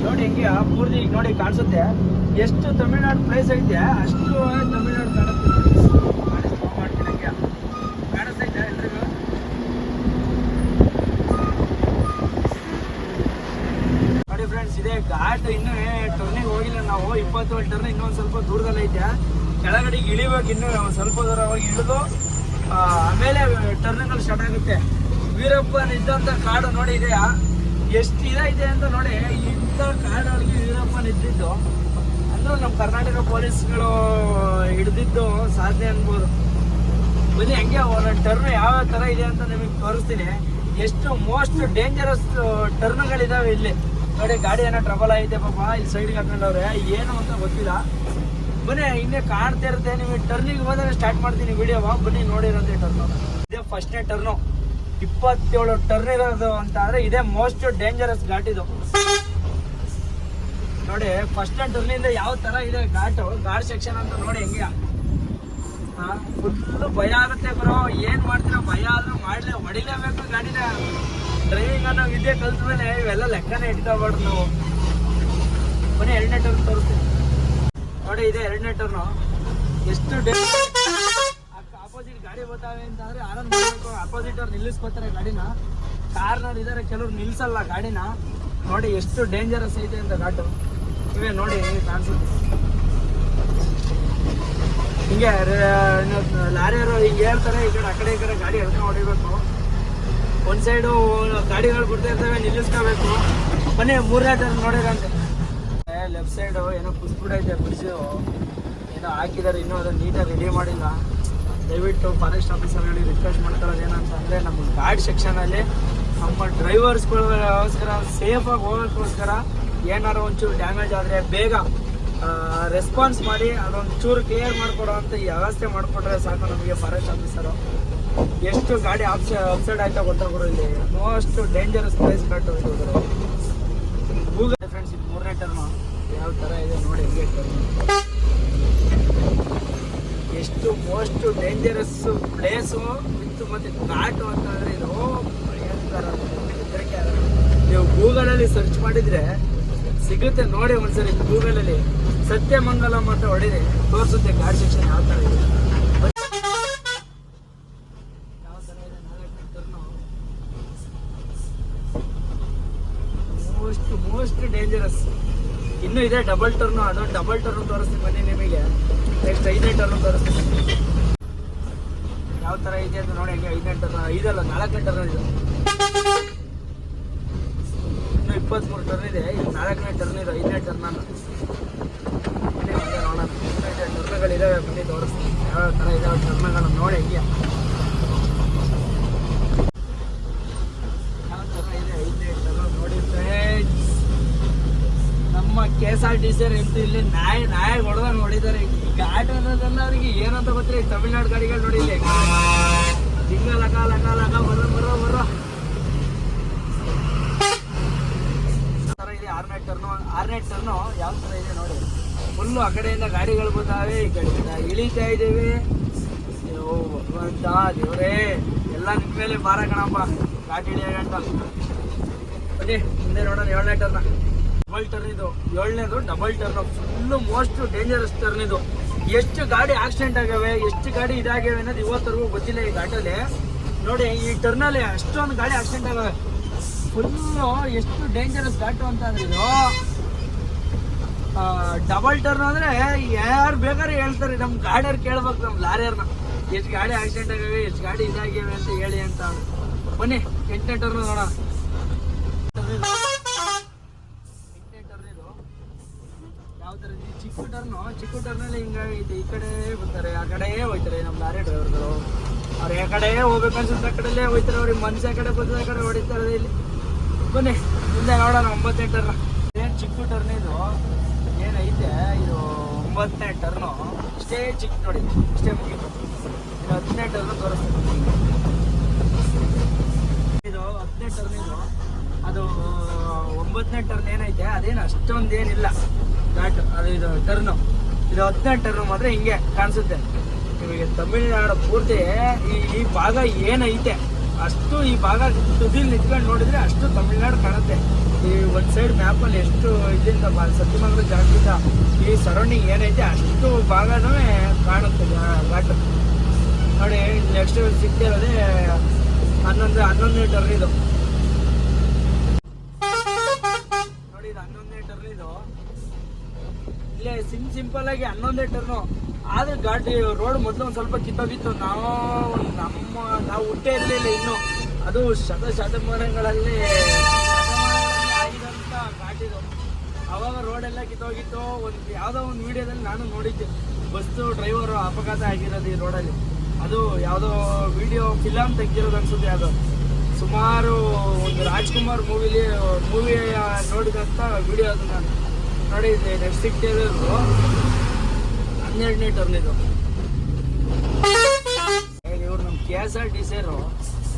ನೋಡಿ ಹಿಂಗೆ ಪೂರ್ತಿ ನೋಡಿ ಕಾಣಿಸುತ್ತೆ. ಎಷ್ಟು ತಮಿಳ್ನಾಡು ಪ್ಲೇಸ್ ಐತೆ, ಅಷ್ಟು ತಮಿಳ್ನಾಡು ಕಾಣುತ್ತೆ ನೋಡಿ. ಫ್ರೆಂಡ್ಸ್ ಇದೆ ಘಾಟ್ ಇನ್ನೂ ಟರ್ನಿಗೆ ಹೋಗಿಲ್ಲ ನಾವು. ಇಪ್ಪತ್ತೇಳು ಟರ್ನ್ ಇನ್ನೊಂದು ಸ್ವಲ್ಪ ದೂರದಲ್ಲಿ ಐತೆ. ಕೆಳಗಡೆಗೆ ಇಳಿಬೇಕು ಇನ್ನೂ ಸ್ವಲ್ಪ ದೂರ ಹೋಗಿ ಇಳಿದು ಆಮೇಲೆ ಟರ್ನಿಂಗ್ ಸ್ಟಾರ್ಟ್ ಆಗುತ್ತೆ. ವೀರಪ್ಪನ ಇದ್ದಂಥ ಕಾಡು ನೋಡಿ ಇದೆಯಾ? ಎಷ್ಟು ಇದೆ ಅಂತ ನೋಡಿ ಇಂಥ ಕಾಡೊಳಗೆ ವೀರಪ್ಪನ ಇದ್ದಿದ್ದು ಅಂದ್ರೆ ನಮ್ಮ ಕರ್ನಾಟಕ ಪೊಲೀಸ್ಗಳು ಹಿಡಿದಿದ್ದು ಸಾಧನೆ ಅನ್ಬೋದು. ಬನ್ನಿ, ಹಂಗೆ ಒಂದೊಂದು ಟರ್ನ್ ಯಾವ ಥರ ಇದೆ ಅಂತ ನಿಮಗೆ ತೋರಿಸ್ತೀನಿ. ಎಷ್ಟು ಮೋಸ್ಟ್ ಡೇಂಜರಸ್ ಟರ್ನ್ಗಳಿದಾವೆ ಇಲ್ಲಿ. ನೋಡಿ, ಗಾಡಿ ಏನೋ ಟ್ರಬಲ್ ಆಗಿದೆ ಪಾಪ, ಇಲ್ಲಿ ಸೈಡ್ಗೆ ಹಾಕೊಂಡವ್ರೆ. ಏನು ಅಂತ ಗೊತ್ತಿಲ್ಲ. ಬನ್ನಿ, ಇನ್ನೇ ಕಾಣ್ತಾ ಇರುತ್ತೆ. ನಿಮಗೆ ಟರ್ನಿಗೆ ಹೋದಾಗ ಸ್ಟಾರ್ಟ್ ಮಾಡ್ತೀನಿ ವಿಡಿಯೋವ ಬನ್ನಿ, ನೋಡಿರೋದೇ ಟರ್ನು ಇದೇ ಫಸ್ಟ್ನೇ ಟರ್ನು ಇಪ್ಪತ್ತೇಳು ಟರ್ನ್ ಇರೋದು ಅಂತ ಅಂದರೆ ಇದೇ ಮೋಸ್ಟ್ ಡೇಂಜರಸ್ ಘಾಟ್ ಇದು ನೋಡಿ ಫಸ್ಟ್ ಟರ್ನಿಂದ ಯಾವ ತರ ಇದೆ ಘಾಟು, ಘಾಟ್ ಸೆಕ್ಷನ್ ಅಂತ ನೋಡಿ ಹೆಂಗೆ. ಫುಲ್ ಭಯ ಆಗುತ್ತೆ ಬ್ರೋ ಏನ್ ಮಾಡ್ತೀರ? ಭಯ ಆದ್ರೂ ಮಾಡ್ಲೇ, ಹೊಡಿಲೇಬೇಕು ಗಾಡಿನ. ಡ್ರೈವಿಂಗ್ ಅನ್ನೋ ವಿದ್ಯೆ ಕಲ್ತ ಮೇಲೆ ಇವೆಲ್ಲ ಲೆಕ್ಕನೇ ಇಟ್ಕೋಬಾರ್ದು ನಾವು. ಕೊನೆ ಎರಡನೇ ಟರ್ನ್ ತೋರಿಸ್ತೀನಿ. ನೋಡಿ, ಇದೆ ಎರಡನೇ ಟರ್ನು ಎಷ್ಟು ಆಪೋಸಿಟ್ ಗಾಡಿ ಬರ್ತಾವೆ ಅಂತ ಅಂದ್ರೆ ಆನಂದ್ ಮಾಡಬೇಕು. ಅಪೋಸಿಟ್ ಅವ್ರು ನಿಲ್ಲಿಸ್ಕೊತಾರೆ ಗಾಡಿನ. ಕಾರ್ನವ್ರು ಇದಾರೆ, ಕೆಲವ್ರು ನಿಲ್ಸಲ್ಲ ಗಾಡಿನ. ನೋಡಿ, ಎಷ್ಟು ಡೇಂಜರಸ್ ಐತೆ ಅಂತ ಘಾಟು. ಇವೇ ನೋಡಿ ಕಾಣಿಸುತ್ತೆ ಹಿಂಗೆ ಲಾರಿಯವರು ಹಿಂಗೆ ಹೇಳ್ತಾರೆ, ಈ ಕಡೆ, ಆ ಕಡೆ, ಈ ಕಡೆ, ಗಾಡಿ ಎಳ್ಕೊಂಡು ಹೊಡಿಬೇಕು. ಒಂದು ಸೈಡು ಗಾಡಿಗಳು ಬಿಡ್ತಾ ಇರ್ತವೆ, ನಿಲ್ಲಿಸ್ಕೋಬೇಕು. ಬನ್ನಿ, ಮೂರನೇ ಟೈಮ್ ನೋಡಿರಂತೆ. ಲೆಫ್ಟ್ ಸೈಡು ಏನೋ ಕುಸ್ಬಿಡೈತೆ ಬ್ರಿಡ್ಜು ಏನೋ ಹಾಕಿದ್ದಾರೆ ಇನ್ನೂ ಅದನ್ನು ನೀಟಾಗಿ ರೆಡಿ ಮಾಡಿಲ್ಲ. ದಯವಿಟ್ಟು ಫಾರೆಸ್ಟ್ ಆಫೀಸರ್ಗಳಿಗೆ ರಿಕ್ವೆಸ್ಟ್ ಮಾಡ್ಕೊಳ್ಳೋದು ಏನಂತಂದರೆ ನಮ್ಮ ಗಾಡಿ ಸೆಕ್ಷನಲ್ಲಿ ನಮ್ಮ ಡ್ರೈವರ್ಸ್ಗಳಿಗೋಸ್ಕರ ಸೇಫಾಗಿ ಹೋಗೋಕ್ಕೋಸ್ಕರ ಏನಾರು ಒಂಚೂರು ಡ್ಯಾಮೇಜ್ ಆದರೆ ಬೇಗ ರೆಸ್ಪಾನ್ಸ್ ಮಾಡಿ, ಅದೊಂದು ಚೂರು ಕ್ಲಿಯರ್ ಮಾಡಿಕೊಡೋ ಅಂತ ಈ ವ್ಯವಸ್ಥೆ ಮಾಡಿಕೊಟ್ರೆ ಸಾಕು ನಮಗೆ ಫಾರೆಸ್ಟ್ ಆಫೀಸರು ಎಷ್ಟು ಗಾಡಿ ಆಪ್ಸ ಅಪ್ಸೈಡ್ ಆಯ್ತಾ ಗೊತ್ತಾಗೋರು ಇಲ್ಲಿ. ಮೋಸ್ಟ್ ಡೇಂಜರಸ್ ಪ್ಲೇಸ್ ಕಟ್ಟು ಗೂಗಲ್ ಫ್ರೆಂಡ್ಸ್ ಇದು ಮೂರನೇ ಟರ್ಮ್ ಯಾವ ಥರ ಇದೆ ನೋಡಿ ಹೆಂಗೆ ಎಷ್ಟು ಮೋಸ್ಟ್ ಡೇಂಜರಸ್ ಪ್ಲೇಸು ವಿತ್ ಮತ್ತು ಘಾಟು ಅಂತಂದರೆ ಇದು ಭಯಂಕರ. ನೀವು ಗೂಗಲಲ್ಲಿ ಸರ್ಚ್ ಮಾಡಿದರೆ ಸಿಗುತ್ತೆ ನೋಡಿ ಒಂದ್ಸರಿ ಗೂಗಲಲ್ಲಿ ಸತ್ಯಮಂಗಲಂ ಅಂತ ಹೊಡೆದೆ, ತೋರಿಸುತ್ತೆ ಗಾಡಿ ಸೆಕ್ಷನ್ ಯಾವ ಥರ ಇದೆ. ಮೋಸ್ಟ್ ಮೋಸ್ಟ್ ಡೇಂಜರಸ್ ಇನ್ನು ಇದೆ ಡಬಲ್ ಟರ್ನು ಅದು ಡಬಲ್ ಟರ್ನ್ ತೋರಿಸ್ತೀನಿ ಬನ್ನಿ ನಿಮಗೆ. ನೆಕ್ಸ್ಟ್ ಐದನೇ ಟರ್ನ್ ತೋರಿಸ್ತೀನಿ. ಯಾವ ಥರ ಇದೆ ಅಂತ ನೋಡಿ ಹಂಗೆ ಐದನೇ ಟರ್ನ್ ಐದಲ್ಲ, ನಾಲ್ಕನೇ ಟರ್ನ್ ಇದು ಇನ್ನು ಇಪ್ಪತ್ತ್ಮೂರು ಟರ್ನ್ ಇದೆ. ಇದು ನಾಲ್ಕನೇ ಟರ್ನ್ ಇದೆ ಐದನೇ ಟರ್ನ್ ಬನ್ನಿ ಮುಂದೆ ನೋಡೋಣ. ಬನ್ನಿ ತೋರಿಸ್ತೀನಿ. ಯಾವ ಥರ ಇದಾವೆ ಟರ್ನ್ಗಳನ್ನು ನೋಡಿ ಹಂಗೆ. ಯಾವ ಇದೆ ನೋಡಿ ಫ್ರೆಂಡ್ಸ್ ನಮ್ಮ K S R T C ಎಂತೂ ಇಲ್ಲಿ ನಾಯಿ ನಾಯಿ ಹೊಡೆದ ನೋಡಿದ್ದಾರೆ ಘಾಟ್ ಅನ್ನೋದನ್ನ ಅವ್ರಿಗೆ ಏನಂತ ಗೊತ್ತಿಲ್ಲ. ತಮಿಳ್ನಾಡು ಗಾಡಿಗಳು ನೋಡಿಲ್ಲ ಇಲ್ಲಿ. ಲಕ ಲಕ ಲಕ, ಬರೋ ಬರೋ ಬರೋ ಆ ಥರ ಇದೆ ಆರನೇ ಟರ್ನು ಆರನೇ ಟರ್ನು ಯಾವ ಥರ ಇದೆ ನೋಡಿ. ಫುಲ್ಲು ಆ ಕಡೆಯಿಂದ ಗಾಡಿಗಳು ಬಂದಾವೆ, ಈ ಕಡೆಯಿಂದ ಇಳಿತಾ ಇದ್ದೀವಿ. ಭಗವಂತ ದೇವರೇ, ಎಲ್ಲ ನಿಮ್ಮ ಮೇಲೆ ಭಾರ ಕಣಪ್ಪ. ಗಾಡಿ ಇಳಿಯೋಗಂಟ ಬನ್ನಿ, ಮುಂದೆ ನೋಡೋಣ ಏಳನೇ ಟರ್ನ. ಡಬಲ್ ಟರ್ನ್ ಇದು. ಏಳನೇದು double turn full most dangerous turn ಇದು. ಎಷ್ಟು ಗಾಡಿ ಆಕ್ಸಿಡೆಂಟ್ ಆಗ್ಯಾವೆ, ಎಷ್ಟು ಗಾಡಿ ಇದಾಗ್ಯಾವೆ ಅನ್ನೋದು ಇವತ್ತರೆಗೂ ಗೊತ್ತಿಲ್ಲ ಈ ಘಾಟಲ್ಲಿ. ನೋಡಿ, ಈ ಟರ್ನಲ್ಲಿ ಅಷ್ಟೊಂದು ಗಾಡಿ ಆಕ್ಸಿಡೆಂಟ್ ಆಗವೆ ಫುಲ್ಲು ಎಷ್ಟು ಡೇಂಜರಸ್ ಘಾಟು ಅಂತ ಅಂದ್ರೆ ಇದು. ಡಬಲ್ ಟರ್ನ್ ಅಂದ್ರೆ ಯಾರು ಬೇಕಾದ್ರೆ ಹೇಳ್ತಾರೆ ನಮ್ಮ ಗಾಡಿಯವ್ರು ಕೇಳ್ಬೇಕು ನಮ್ಮ ಲಾರಿಯರ್ನ ಎಷ್ಟು ಗಾಡಿ ಆಕ್ಸಿಡೆಂಟ್ ಆಗಿವೆ, ಎಷ್ಟು ಗಾಡಿ ಇದಾಗಿವೆ ಅಂತ ಹೇಳಿ ಅಂತ ಬನ್ನಿ, ಎಂಟನೇ ಟರ್ನ್ ನೋಡೋಣ. ಎಂಟನೇ ಟರ್ನ್ ಇದು. ಯಾವ ಥರ? ಚಿಕ್ಕ ಟರ್ನು ಚಿಕ್ಕ ಟರ್ನಲ್ಲಿ ಹಿಂಗಾಗಿ ಈ ಕಡೆ ಬರ್ತಾರೆ ಆ ಕಡೆ ಹೋಯ್ತಾರೆ ನಮ್ಮ ಲಾರಿ ಡ್ರೈವರ್ಗಳು ಅವ್ರು ಯಾವ ಕಡೆ ಹೋಗ್ಬೇಕು ಅನ್ಸುತ್ತೆ, ಆ ಕಡೆಲ್ಲೇ ಹೋಯ್ತಾರೆ ಅವ್ರಿಗೆ ಮನುಷ್ಯ ಕಡೆ ಬಂದ ಆ ಕಡೆ ಹೊಡಿತಾರೆ ಇಲ್ಲಿ. ಬನ್ನಿ, ಮುಂದೆ ನೋಡೋಣ ಒಂಬತ್ತನೇ ಏನು ಚಿಕ್ಕ ಟರ್ನ್ ಇದು. ಏನೈತೆ? ಇದು ಒಂಬತ್ತನೇ ಟರ್ನು ಇಷ್ಟೇ ಚಿಕ್ಕ ನೋಡಿ, ಇಷ್ಟೇ ಮುಗಿತು. ಇದು ಹತ್ತನೇ ಟರ್ನು ತೋರಿಸ್ತೀನಿ. ಇದು ಹತ್ತನೇ ಟರ್ನ್ ಇದು. ಅದು, ಒಂಬತ್ತನೇ ಟರ್ನ್ ಏನೈತೆ? ಅದೇನು ಅಷ್ಟೊಂದು ಏನಿಲ್ಲ ಘಾಟ್ ಅದು ಇದು ಟರ್ನು ಇದು ಹತ್ತನೇ ಟರ್ನ್ ಮಾತ್ರ ಹಿಂಗೆ ಕಾಣಿಸುತ್ತೆ. ನಿಮಗೆ ತಮಿಳ್ನಾಡು ಪೂರ್ತಿ ಈ ಭಾಗ ಏನೈತೆ? ಅಷ್ಟು ಈ ಭಾಗ ತುದಿಲ್ ನಿಂತ್ಕೊಂಡು ನೋಡಿದ್ರೆ ಅಷ್ಟು ತಮಿಳ್ನಾಡು ಕಾಣುತ್ತೆ. ಈ ಒಂದು ಸೈಡ್ ಮ್ಯಾಪಲ್ಲಿ ಎಷ್ಟು ಇದರಿಂದ ಸತ್ಯಮಂಗಲ ಜಾಗದಿಂದ ಈ ಸರೌಂಡಿಂಗ್ ಏನೈತೆ ಅಷ್ಟು ಭಾಗನೂ ಕಾಣುತ್ತೆ ಘಾಟ್. ನೋಡಿ ನೆಕ್ಸ್ಟ್ ಸಿಗ್ತಿರೋದೇ ಹನ್ನೊಂದು, ಹನ್ನೊಂದನೇ ಟರ್ನ್ ಇದು. ನೋಡಿ, ಇದು ಹನ್ನೊಂದನೇ ಟರ್ನ್ ಇದು. ಇಲ್ಲೇ ಸಿಮ್ ಸಿಂಪಲ್ ಆಗಿ ಹನ್ನೊಂದೇ ಟರ್ನು ಆದ್ರೆ ಗಾಡಿ ರೋಡ್ ಮೊದಲು ಒಂದು ಸ್ವಲ್ಪ ಕಿತ್ತೋಗಿತ್ತು. ನಾವು ನಮ್ಮ ನಾವು ಹುಟ್ಟೇ ಇರಲಿಲ್ಲ ಇನ್ನು. ಅದು ಶತ ಶತಮಾನಗಳಲ್ಲಿ ಆಗಿದಂತ ಘಾಟಿದು ಅವಾಗ ರೋಡೆಲ್ಲ ಕಿತ್ತೋಗಿತ್ತು. ಒಂದು ಯಾವುದೋ ಒಂದು ವಿಡಿಯೋದಲ್ಲಿ ನಾನು ನೋಡಿದ್ದೆ. ಬಸ್ಸು ಡ್ರೈವರು ಅಪಘಾತ ಆಗಿರೋದು ಈ ರೋಡಲ್ಲಿ ಅದು ಯಾವುದೋ ವಿಡಿಯೋ ಫಿಲಮ್ ತೆಗ್ದಿರೋದು ಅನ್ಸುತ್ತೆ ಅದು. ಸುಮಾರು ಒಂದು ರಾಜ್ಕುಮಾರ್ ಮೂವಿಲಿ ಮೂವಿ ನೋಡಿದಂತ ವಿಡಿಯೋ ಅದು ನಾನು ನೋಡಿದ್ದೆ. ನೆಕ್ಸ್ಟ್ ಸಿಗ್ತಿರೋದು ಹನ್ನೆರಡನೇ ಟರ್ನ್ ಇದು ಇವ್ರು ನಮ್ ಕೆ ಎಸ್ ಆರ್ ಟಿ ಸಿರು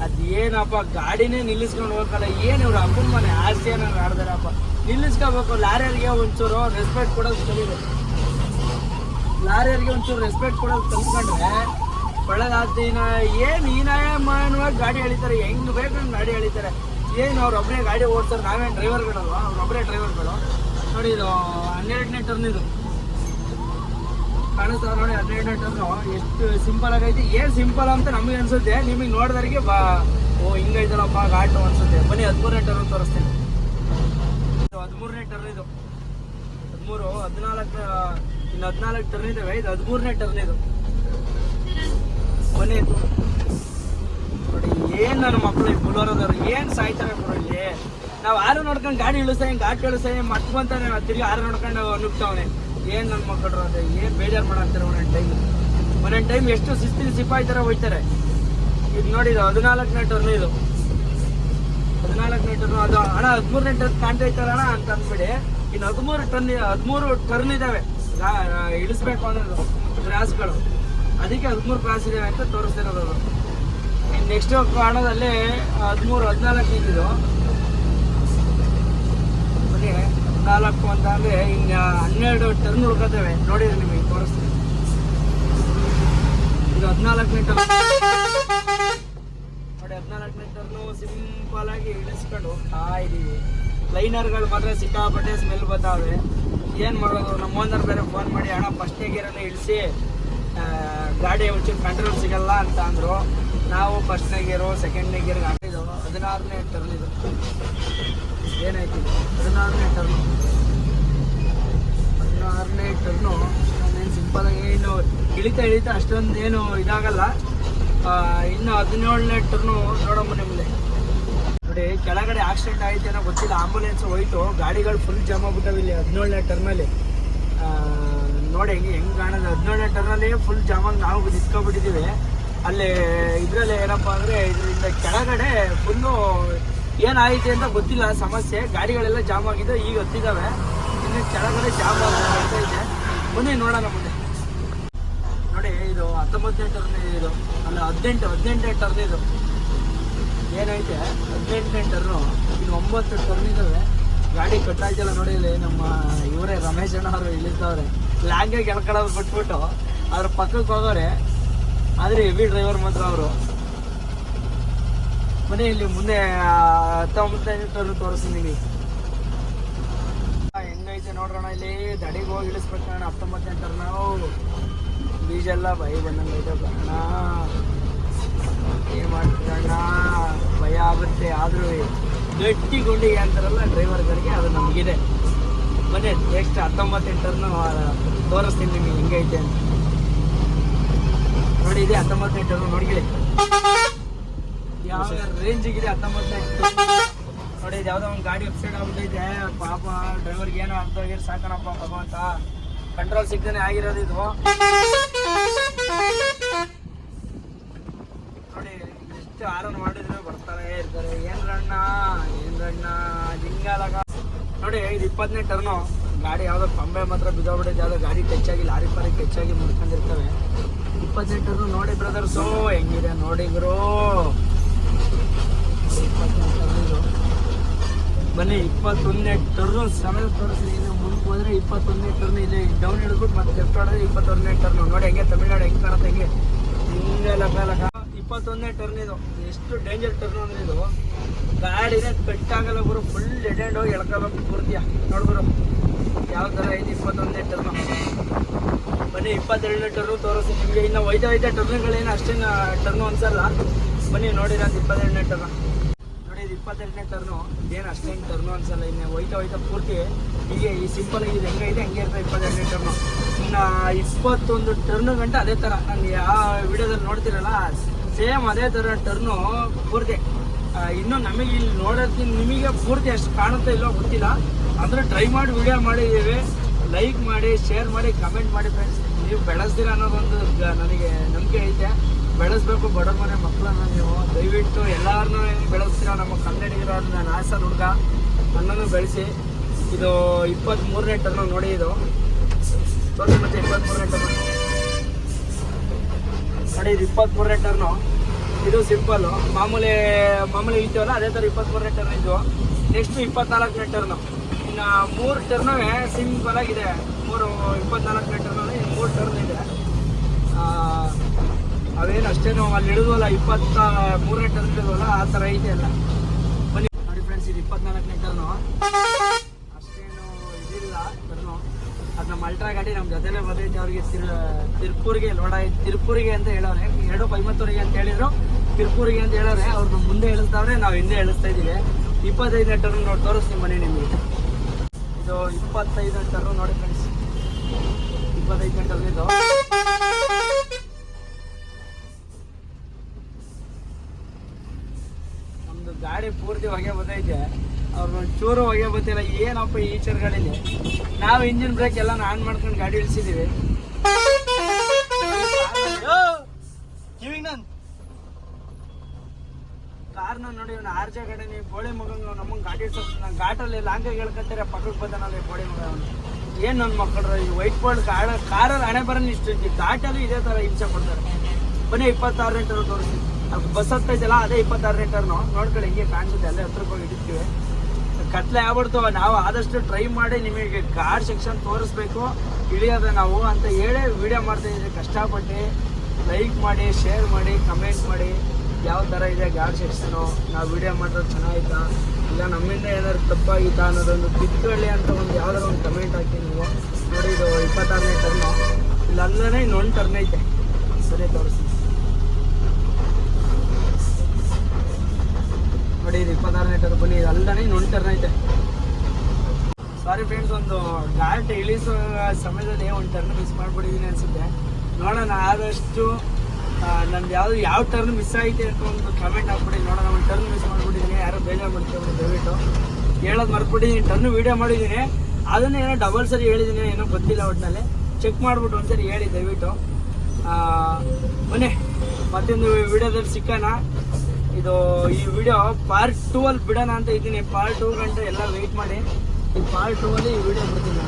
ಅದು ಏನಪ್ಪ ಗಾಡಿನೇ ನಿಲ್ಲಿಸ್ಕೊಂಡು ಹೋಗಲ್ಲ ಏನು ಇವ್ರು ಅಪ್ಪನ ಮನೆ ಆಸ್ತಿ ಏನಾರು ಆಡ್ದಾರಪ್ಪ. ನಿಲ್ಲಿಸ್ಕೋಬೇಕು ಲಾರಿಯರ್ಗೆ ಒಂಚೂರು ರೆಸ್ಪೆಕ್ಟ್ ಕೊಡೋದು ಕಲಿಬೇಕು ಲಾರಿಯರ್ಗೆ ಒಂಚೂರು ರೆಸ್ಪೆಕ್ಟ್ ಕೊಡೋದು ಕಲ್ತ್ಕೊಂಡ್ರೆ ಏನ್ ಏನು ಹೀನಾಯಮಾನವಾಗಿ ಗಾಡಿ ಎಳಿತಾರೆ, ಹೆಂಗ್ ಬೇಕು ಗಾಡಿ ಎಳಿತಾರೆ. ಏನು ಅವ್ರು ಒಬ್ಬರೇ ಗಾಡಿ ಓಡ್ತಾರೆ ನಾವೇನು ಡ್ರೈವರ್ಗಳಲ್ವ ಅವ್ರೊಬ್ಬರೇ ಡ್ರೈವರ್ಗಳು ನೋಡಿ ಇದು ಹನ್ನೆರಡನೇ ಟರ್ನ್ ಇದು ಕಾಣಿಸ್ತಾ ನೋಡಿ ಹದಿನೈದು ಟರ್ನು ಎಷ್ಟು ಸಿಂಪಲ್ ಆಗೈತಿ. ಏನು ಸಿಂಪಲ್ ಅಂತ ನಮಗೆ ಅನ್ಸುತ್ತೆ. ನಿಮಗೆ ನೋಡಿದವರಿಗೆ ಬಾ, ಓ, ಹಿಂಗೈತಲ್ಲಪ್ಪ, ಘಾಟು ಅನ್ಸುತ್ತೆ. ಬನ್ನಿ, ಹದಿಮೂರನೇ ಟರ್ನ್ ತೋರಿಸ್ತೀನಿ. ಹದಿಮೂರನೇ ಟರ್ನ್ ಇದು. ಹದಿಮೂರು, ಹದಿನಾಲ್ಕು, ಇನ್ನು ಹದಿನಾಲ್ಕು ಟರ್ನ್ ಇದಾವೆ. ಇದು ಹದಿಮೂರನೇ ಟರ್ನ್ ಇದು. ಬನ್ನಿ. ನೋಡಿ, ಏನು ನನ್ನ ಮಕ್ಕಳು ಬುಲೋರದವ್ರು ಏನು ಸಾಯ್ತಾರೆ ಇಲ್ಲಿ? ನಾವು ಆರು ನೋಡ್ಕೊಂಡು ಗಾಡಿ ಇಳಿಸ್ತಾ ಘಾಟ್ ಇಳಿಸ್ತಾ ಮಟ್ಕೊಂತಾನೆ ತಿರ್ಗಿ ಆರು ನೋಡ್ಕೊಂಡು ನುಗ್ತಾವನೆ. ಏನು ನನ್ನ ಮಕ್ಕಳು ಅದೇ ಏನು ಬೇಜಾರು ಮಾಡಂತಾರೆ ಒಂದೊಂದು ಟೈಮ್ ಒಂದೊಂದು ಟೈಮ್ ಎಷ್ಟು ಶಿಸ್ತಿನ ಸಿಪಾಯಿ ಥರ ಹೋಯ್ತಾರೆ. ಇದು ನೋಡಿ ಇದು ಹದಿನಾಲ್ಕನೇ ಟರ್ನು ಇದು. ಹದಿನಾಲ್ಕನೇ ಟರ್ನ್ ಅದು ಹಣ ಹದಿಮೂರನೇ ಟರ್ನ್ ಕಾಣ್ತಾ ಅಣ್ಣ ಅಂತ ಅಂದ್ಬಿಡಿ. ಇನ್ನು ಹದಿಮೂರು ಟರ್ನ್ ಹದಿಮೂರು ಟರ್ನ್ ಇದಾವೆ. ಗಾ- ಇಳಿಸ್ಬೇಕು ಅನ್ನೋದು ಕ್ರಾಸ್ಗಳು ಅದಕ್ಕೆ ಹದಿಮೂರು ಕ್ರಾಸ್ ಇದಾವೆ ಅಂತ ತೋರಿಸ್ತಿರೋದು ನೆಕ್ಸ್ಟ್ ಹಣದಲ್ಲಿ ಹದಿಮೂರು ಹದಿನಾಲ್ಕು ಇದ್ದಿದ್ದು ಬನ್ನಿ ನಾಲ್ಕು ಅಂತ ಅಂದರೆ ಇನ್ನು ಹನ್ನೆರಡು ಟರ್ನ್ ಉಳ್ಕೊತೇವೆ ನೋಡಿದ್ರೆ ನಿಮಗೆ ತೋರಿಸ್ತೀನಿ. ಇದು ಹದಿನಾಲ್ಕನೇ ಟರ್ನ್ ನೋಡಿ, ಹದಿನಾಲ್ಕನೇ ಟರ್ನು ಸಿಂಪಲ್ ಆಗಿ ಇಳಿಸ್ಕೊಂಡು ಇದೀವಿ ಲೈನರ್ಗಳು ಮಾತ್ರ ಸಿಕ್ಕಾಪಟ್ಟೆ ಸ್ಮೆಲ್ ಬರ್ತಾವೆ. ಏನು ಮಾಡೋದು? ನಮ್ಮ ಓನರ್ ಬೇರೆ ಫೋನ್ ಮಾಡಿ ಹಣ ಫಸ್ಟ್ನೇ ಗೇರನ್ನು ಇಳಿಸಿ ಗಾಡಿ ಒಂಚೂರು ಕಂಟ್ರೋಲ್ ಸಿಗಲ್ಲ ಅಂತ ಅಂದರು. ನಾವು ಫಸ್ಟ್ನೇ ಗೇರು ಸೆಕೆಂಡ್ನೇ ಗೇರ್ಗೆ ಹದಿನಾರನೇ ಟರ್ನ್ ಇದು. ಏನಾಯ್ತು? ಹದಿನಾರನೇ ಟರ್ನು. ಹದಿನಾರನೇ ಟರ್ನು. ಏನು ಸಿಂಪಲ್ ಏನು ಇಳಿತಾ ಇಳಿತಾ ಅಷ್ಟೊಂದು ಏನು ಇದಾಗಲ್ಲ ಇನ್ನು ಹದಿನೇಳನೇ ಟರ್ನು ನೋಡಮ್ಮ ನಿಮ್ಮಲ್ಲಿ ನೋಡಿ, ಕೆಳಗಡೆ ಆಕ್ಸಿಡೆಂಟ್ ಆಯ್ತು ಏನೋ ಗೊತ್ತಿಲ್ಲ. ಆಂಬುಲೆನ್ಸ್ ಹೋಯ್ತು. ಗಾಡಿಗಳು ಫುಲ್ ಜಾಮ್ ಆಗ್ಬಿಟ್ಟವೆ ಇಲ್ಲಿ ಹದಿನೇಳನೇ ಟರ್ನಲ್ಲಿ. ನೋಡಿ, ಹೆಂಗೆ ಹೆಂಗೆ ಕಾಣೋದು ಹದಿನೇಳನೇ ಟರ್ನಲ್ಲಿ ಫುಲ್ ಜಾಮಾಗಿ ನಾವು ನಿಂತ್ಕೊಬಿಟ್ಟಿದ್ದೀವಿ ಅಲ್ಲಿ ಇದರಲ್ಲಿ ಏನಪ್ಪ ಅಂದರೆ ಇದರಿಂದ ಕೆಳಗಡೆ ಫುಲ್ಲು ಏನಾಯಿತು ಅಂತ ಗೊತ್ತಿಲ್ಲ, ಸಮಸ್ಯೆ. ಗಾಡಿಗಳೆಲ್ಲ ಜಾಮ್ ಆಗಿದೆ ಈಗ ಹತ್ತಿದ್ದಾವೆ ಇನ್ನು ಕೆಳಗಡೆ ಜಾಮ್ ಆಗ್ತಾ ಇದೆ. ಬನ್ನಿ ನೋಡೋಣ ಮುಂದೆ. ನೋಡಿ, ಇದು ಹತ್ತೊಂಬತ್ತನೇ ಟರ್ನ್ ಇದು. ಅಲ್ಲ, ಹದಿನೆಂಟು, ಹದಿನೆಂಟನೇ ಟರ್ನ್ ಇದು. ಏನೈತೆ? ಹದಿನೆಂಟನೇ ಟರ್ನು. ಇನ್ನು ಒಂಬತ್ತು ಟರ್ನ್ ಇದ್ದಾವೆ ಗಾಡಿ ಕಟ್ಟಾಯ್ತಲ್ಲ ನೋಡಿ ಇಲ್ಲಿ ನಮ್ಮ ಇವರೇ ರಮೇಶ್ ಅಣ್ಣ ಅವರು ಇಲ್ಲಿದ್ದವ್ರೆ ಲ್ಯಾಂಗ್ವೇಜ್ ಕೆಳಕಡೆ ಬಿಟ್ಬಿಟ್ಟು, ಅದ್ರ ಪಕ್ಕಕ್ಕೆ ಹೋಗೋರೆ. ಆದರೆ ಹೆವಿ ಡ್ರೈವರ್ ಮಾತ್ರ ಅವರು. ಮನೆ ಇಲ್ಲಿ ಮುಂದೆ ಟರ್ನ್ ತೋರಿಸ್ತೀನಿ. ಹೆಂಗೈತೆ ನೋಡ್ರಣ ಇಲ್ಲಿ? ದಡಿಗೆ ಹೋಗಿ ಇಳಿಸ್ಬೇಕಣ್ಣ ಹತ್ತೊಂಬತ್ತನೇ ನಾವು ಬೀಜ ಎಲ್ಲ ಭಯ ಬಂದಂಗೆ ಐತೆ ಅಣ್ಣ ಏನು ಮಾಡ್ತೀರಣ್ಣ ಭಯ ಆಗುತ್ತೆ ಆದರೂ ಗಟ್ಟಿ ಗುಂಡಿ ಅಂತಾರಲ್ಲ ಡ್ರೈವರ್ಗಳಿಗೆ, ಅದು ನಮಗಿದೆ. ಮನೆ ನೆಕ್ಸ್ಟ್ ಹತ್ತೊಂಬತ್ತನೇ ಟರ್ನು ತೋರಿಸ್ತೀನಿ ನಿಮಗೆ ಹೆಂಗೈತೆ ಅಂತ. ನೋಡಿ ಇದೆ ಹತ್ತೊಂಬತ್ತನೇ ಟರ್ನು ನೋಡಿಗಿಳಿ ಯಾವ ರೇಂಜಿಗಿದೆ ಹತ್ತೊಂಬತ್ತನೇ ನೋಡಿ ಇದು ಯಾವುದೋ ಒಂದು ಗಾಡಿ ಅಪ್ಸೈಡ್ ಆಗ್ಬಿಟ್ಟೈತೆ. ಪಾಪ ಡ್ರೈವರ್ಗೆ ಏನೋ ಅರ್ಧ ಆಗಿರ್ ಸಾಕಣಪ್ಪ ಭಗವಂತ ಕಂಟ್ರೋಲ್ ಸಿಗ್ತಾನೆ ಆಗಿರೋದು ಇದು. ನೋಡಿ, ಎಷ್ಟು ಆರನ್ ಮಾಡಿದ್ರೆ ಬರ್ತಾರೆ ಇರ್ತಾರೆ. ಏನ್ ರಣ್ಣ ಏನ್ ರಣ್ಣ ನೋಡಿ, ಇದು ಇಪ್ಪತ್ತನೇ ಟರ್ನು ಗಾಡಿ ಯಾವುದೋ ಕೊಂಬೆ ಮಾತ್ರ ಬಿದ್ದೋಗ್ಬಿಟ್ಟಿದೆ ಯಾವುದೋ ಗಾಡಿ ಟಚ್ ಆಗಿ, ಲಾರಿ ಪಾರಿ ಟಚ್ ಆಗಿ ಮುಡ್ಕೊಂಡಿರ್ತವೆ ಇಪ್ಪತ್ತನೇ ನೋಡಿ ಬ್ರದರ್ಸು ಹೆಂಗಿದೆ ನೋಡಿ ಇದು ಬನ್ನಿ, ಇಪ್ಪತ್ತೊಂದನೇ ಟರ್ನು ಸಮಯ ತೋರಿಸಿ ಇಲ್ಲಿ ಮುಂದೆ ಹೋದ್ರೆ ಇಪ್ಪತ್ತೊಂದನೇ ಟರ್ನ್ ಇಲ್ಲಿ ಡೌನ್ ಹಿಡಿದ್ಬಿಟ್ಟು ಮತ್ತೆ ಲೆಫ್ಟ್ ಹೊಡೆದ್ರೆ ಇಪ್ಪತ್ತೊಂದನೇ ಟರ್ನು ನೋಡಿ ಹೆಂಗೆ, ತಮಿಳ್ನಾಡು ಹೆಂಗೆ ಕಾಣುತ್ತೆ ಹೆಂಗೆ? ಹಿಂಗೆ ಲಕ ಲಕ ಇಪ್ಪತ್ತೊಂದನೇ ಟರ್ನ್ ಇದು. ಎಷ್ಟು ಡೇಂಜರ್ ಟರ್ನ್ ಅಂದ್ರೆ ಇದು. ಗಾಡಿನೇ ಕಟ್ಟಾಗಲ್ಲ ಗುರು. ಫುಲ್ ಡೆಡ್ ಎಂಡ್ ಹೋಗಿ ಎಳ್ಕೋಬೇಕು ಪೂರ್ತಿಯ ನೋಡ್ಗುರು ಯಾವ ಥರ ಐತೆ ಇಪ್ಪತ್ತೊಂದನೇ ಟರ್ನು ಬನ್ನಿ ಇಪ್ಪತ್ತೆರಡನೇ ಟರ್ನು ತೋರಿಸಿ. ನಿಮಗೆ ಇನ್ನು ಒಯ್ತಾ ಒಯ್ತಾ ಟರ್ನ್ಗಳೇನು ಅಷ್ಟೇನು ಟರ್ನು ಅನ್ಸಲ್ಲ ಬನ್ನಿ ನೋಡಿ ನಾನು ಇಪ್ಪತ್ತೆರಡನೇ ಟರ್ನು ನೋಡಿ ಇದು ಇಪ್ಪತ್ತೆರಡನೇ ಟರ್ನು ಏನು ಅಷ್ಟೇನು ಟರ್ನು ಅನ್ಸಲ್ಲ ಇನ್ನು ಒಯ್ತಾ ಹೋಯ್ತಾ ಪೂರ್ತಿ ಹೀಗೆ ಈ ಸಿಂಪಲ್ ಆಗಿ ಇದು ಹೆಂಗೆ ಇದೆ ಹಂಗೆ ಇರ್ತದೆ ಇಪ್ಪತ್ತೆರಡನೇ ಟರ್ನು ಇನ್ನು ಇಪ್ಪತ್ತೊಂದು ಟರ್ನು ಗಂಟೆ ಅದೇ ಥರ ನಾನು ಯಾವ ವಿಡಿಯೋದಲ್ಲಿ ನೋಡ್ತಿರಲ್ಲ ಸೇಮ್ ಅದೇ ಥರ ಟರ್ನು ಪೂರ್ತಿ. ಆ, ಇನ್ನು ನಮಗೆ ಇಲ್ಲಿ ನೋಡೋದಕ್ಕೆ ನಿಮಗೆ ಪೂರ್ತಿ ಅಷ್ಟು ಕಾಣುತ್ತೋ ಇಲ್ಲೋ ಗೊತ್ತಿಲ್ಲ. ಅಂದರೆ ಟ್ರೈ ಮಾಡಿ ವಿಡಿಯೋ ಮಾಡಿದ್ದೀವಿ. ಲೈಕ್ ಮಾಡಿ ಶೇರ್ ಮಾಡಿ ಕಮೆಂಟ್ ಮಾಡಿ ಫ್ರೆಂಡ್ಸ್ ನೀವು ಬೆಳೆಸ್ತೀರ ಅನ್ನೋದೊಂದು ನನಗೆ ನಂಬಿಕೆ ಐತೆ. ಬೆಳೆಸ್ಬೇಕು ಬಡ ಮನೆ ಮಕ್ಕಳನ್ನ ನೀವು. ದಯವಿಟ್ಟು ಎಲ್ಲಾರನ್ನೂ ಬೆಳೆಸ್ತೀರ ನಮ್ಮ ಕನ್ನಡಿಗರ ನಾನು ಆಸನ್ ಹುಡುಗ ನನ್ನನ್ನು ಬೆಳೆಸಿ. ಇದು ಇಪ್ಪತ್ತ್ಮೂರನೇ ಟರ್ನು ನೋಡಿ ಇದು. ತೋರಿಸಿ ಮತ್ತೆ ಇಪ್ಪತ್ತ್ಮೂರನೇ ಟರ್ನು. ನೋಡಿ ಇದು ಇಪ್ಪತ್ತ್ಮೂರನೇ ಟರ್ನು. ಇದು ಸಿಂಪಲ್ಲು ಮಾಮೂಲಿ ಮಾಮೂಲಿ ಇಳ್ತೀವಲ್ಲ, ಅದೇ ಥರ ಇಪ್ಪತ್ತ್ಮೂರನೇ ಟರ್ನ್ ಇದು. ನೆಕ್ಸ್ಟ್ ಇಪ್ಪತ್ನಾಲ್ಕನೇ ಟರ್ನು. ಮೂರು ಟರ್ನವೇ ಸಿಂಪಲ್ ಆಗಿದೆ. ಮೂರು ಇಪ್ಪತ್ನಾಲ್ಕನೇ ಟರ್ನಲ್ಲಿ ಮೂರು ಟರ್ನ್ ಇದೆ. ಅವೇನು ಅಷ್ಟೇನು ಅಲ್ಲಿ ಇಳಿದ್ವಲ್ಲ, ಇಪ್ಪತ್ತ ಮೂರನೇ ಟರ್ನ್ ಇಳಿದ್ವಲ್ಲ, ಆ ಥರ ಐತೆ ಅಲ್ಲ ಬನ್ನಿ. ನೋಡಿ ಫ್ರೆಂಡ್ಸ್ ಇದು ಇಪ್ಪತ್ನಾಲ್ಕನೇ ಟರ್ನು ಅಷ್ಟೇನು ಇದಿಲ್ಲ ಟರ್ನು ಅದು ನಮ್ಮ ಅಲ್ಟ್ರಾ ಗಾಡಿ ನಮ್ಮ ಜೊತೆಲೇ ಬಂದೈತೆ ಅವ್ರಿಗೆ ತಿರ್, ತಿರುಪೂರಿಗೆ, ಲೋಡ, ತಿರುಪೂರಿಗೆ ಅಂತ ಹೇಳೋರೆ ಎರಡು ಪೈಮತ್ತೂರಿಗೆ ಅಂತ ಹೇಳಿದ್ರು. ತಿರ್ಪೂರಿಗೆ ಅಂತ ಹೇಳೋರೆ ಅವ್ರು ಮುಂದೆ ಇಳಿಸ್ತಾವ್ರೆ ನಾವು ಹಿಂದೆ ಇಳಿಸ್ತಾ ಇದ್ದೀವಿ. ಇಪ್ಪತ್ತೈದನೇ ಟರ್ನ್ ನೋಡಿ ತೋರಿಸ್ತೀನಿ ಬನ್ನಿ ನಿಮಗೆ. ಇದು ಇಪ್ಪತ್ತೈದು ಟರ್ನು ನೋಡಿ ಫ್ರೆಂಡ್ಸ್ ಇಪ್ಪತ್ತೈದು ಟರ್ನ್ ಇದು ನಮ್ದು ಗಾಡಿ ಪೂರ್ತಿ ಹೊಗೆ ಬಂದೈತೆ ಅವ್ರ ಚೂರು ಹೊಗೆ ಬಂತಿಲ್ಲ ಏನಪ್ಪ ಈ ಚರ್ಗಳಲ್ಲಿ ನಾವು ಇಂಜಿನ್ ಬ್ರೇಕ್ ಎಲ್ಲ ಆನ್ ಮಾಡ್ಕೊಂಡು ಗಾಡಿ ಇಳಿಸಿದೀವಿ. ನೋಡಿ ಗಡನೆ ಆರ್ ನಮ್ಮ ನೀವು ಗಾಡಿ ಘಾಟಲ್ಲಿ ಲಾಂಗಾಗಿ ಹೇಳ್ಕೊತಾರೆ ಪಕ್ಕಕ್ಕೆ ಬಂದನಲ್ಲ ಗೋಳಿ ಮಗ ಏನು ನನ್ನ ಮಕ್ಕಳು ಈ ವೈಟ್ ಬೋರ್ಡ್ ಕಾರ್ ಕಾರಲ್ಲಿ ಹಣೆ ಬರೋದು ಇಷ್ಟು ಘಾಟಲ್ಲಿ ಇದೇ ಥರ ಹಿಂಸೆ ಕೊಡ್ತಾರೆ. ಬನ್ನಿ ಇಪ್ಪತ್ತಾರು ರೇಟರ್ ತೋರಿಸಿ. ಬಸ್ ಹತ್ತೈತಲ್ಲ ಅದೇ ಇಪ್ಪತ್ತಾರು ಟರ್ನು ನೋಡ್ಕೊಳ್ಳಿ, ಹಿಂಗೆ ಕಾಣಿಸುತ್ತೆ, ಅಲ್ಲೇ ಹತ್ರಕ್ಕೆ ಹೋಗಿ ಇಟ್ಟಿರ್ತೀವಿ. ಕತ್ಲೆ ಆಗ್ಬಿಡ್ತು, ನಾವು ಆದಷ್ಟು ಟ್ರೈ ಮಾಡಿ ನಿಮಗೆ ಕಾರ್ ಸೆಕ್ಷನ್ ತೋರಿಸ್ಬೇಕು. ಇಳಿಯೋದ ನಾವು ಅಂತ ಹೇಳಿ ವಿಡಿಯೋ ಮಾಡ್ತಾ ಇದ್ದೀವಿ ಕಷ್ಟಪಟ್ಟು ಲೈಕ್ ಮಾಡಿ ಶೇರ್ ಮಾಡಿ ಕಮೆಂಟ್ ಮಾಡಿ. ಯಾವ ಥರ ಇದೆ ಗಾಡ್ ಸೆಕ್ಷನು ನಾವು ವಿಡಿಯೋ ಮಾಡೋದು ಚೆನ್ನಾಗಿತ್ತಾ? ಇಲ್ಲ ನಮ್ಮಿಂದ ಏನಾದ್ರು ತಪ್ಪಾಗಿತ್ತಾ ಅನ್ನೋದೊಂದು ಕಿತ್ತಳ್ಳಿ ಅಂತ ಒಂದು ಯಾವ್ದಾದ್ರು ಒಂದು ಕಮೆಂಟ್ ಹಾಕಿ ನೀವು. ನೋಡಿ ಇದು ಇಪ್ಪತ್ತಾರನೇ ಟರ್ನು ಇಲ್ಲ ಅಲ್ಲೇ ಇನ್ನೊಂದು ಟರ್ನ್ ಐತೆ. ಸರಿ ತೋರಿಸಿ ನೋಡಿ, ಇದು ಇಪ್ಪತ್ತಾರನೇ ಟರ್ನ್ ಬನ್ನಿ. ಇದು ಅಲ್ಲದೆ ಇನ್ನೊಂದು ಟರ್ನ್ ಐತೆ. ಸಾರಿ ಫ್ರೆಂಡ್ಸ್ ಒಂದು ಘಾಟ್ ಇಳಿಸೋ ಸಮಯದಲ್ಲಿ ಒಂದು ಟರ್ನ್ ಮಿಸ್ ಮಾಡ್ಬಿಟ್ಟಿದ್ದೀನಿ ಅನಿಸುತ್ತೆ. ನೋಡೋಣ, ಆದಷ್ಟು ನಂದು ಯಾವುದು ಯಾವ ಟರ್ನ್ ಮಿಸ್ ಆಯ್ತು ಅಂತ ಒಂದು ಕಮೆಂಟ್ ಹಾಕ್ಬಿಡಿ, ನೋಡೋಣ, ಒಂದು ಟರ್ನ್ ಮಿಸ್ ಮಾಡ್ಬಿಟ್ಟಿದ್ದೀನಿ ಯಾರೋ ಬೇಜಾರು ಮಾಡ್ತೀವಿ ದಯವಿಟ್ಟು. ಹೇಳೋದು ಮರ್ಬಿಟ್ಟಿದ್ದೀನಿ ಟರ್ನ್ ವೀಡಿಯೋ ಮಾಡಿದ್ದೀನಿ ಅದನ್ನ ಏನೋ ಡಬಲ್ ಸರಿ ಹೇಳಿದ್ದೀನಿ ಏನೋ ಗೊತ್ತಿಲ್ಲ ಒಟ್ಟಿನಲ್ಲಿ ಚೆಕ್ ಮಾಡಿಬಿಟ್ಟು ಒಂದ್ಸರಿ ಹೇಳಿ ದಯವಿಟ್ಟು. ಬನ್ನಿ, ಮತ್ತೊಂದು ವಿಡಿಯೋದಲ್ಲಿ ಸಿಕ್ಕೋಣ. ಇದು ಈ ವಿಡಿಯೋ ಪಾರ್ಟ್ ಟೂ ಅಲ್ಲಿ ಬಿಡೋಣ ಅಂತ ಇದ್ದೀನಿ. ಪಾರ್ಟ್ ಟೂ ಗಂಟೆ ಎಲ್ಲ ವೆಯ್ಟ್ ಮಾಡಿ. ಈ ಪಾರ್ಟ್ ಟೂ ಅಲ್ಲಿ ಈ ವಿಡಿಯೋ ಬಿಡ್ತೀನಿ.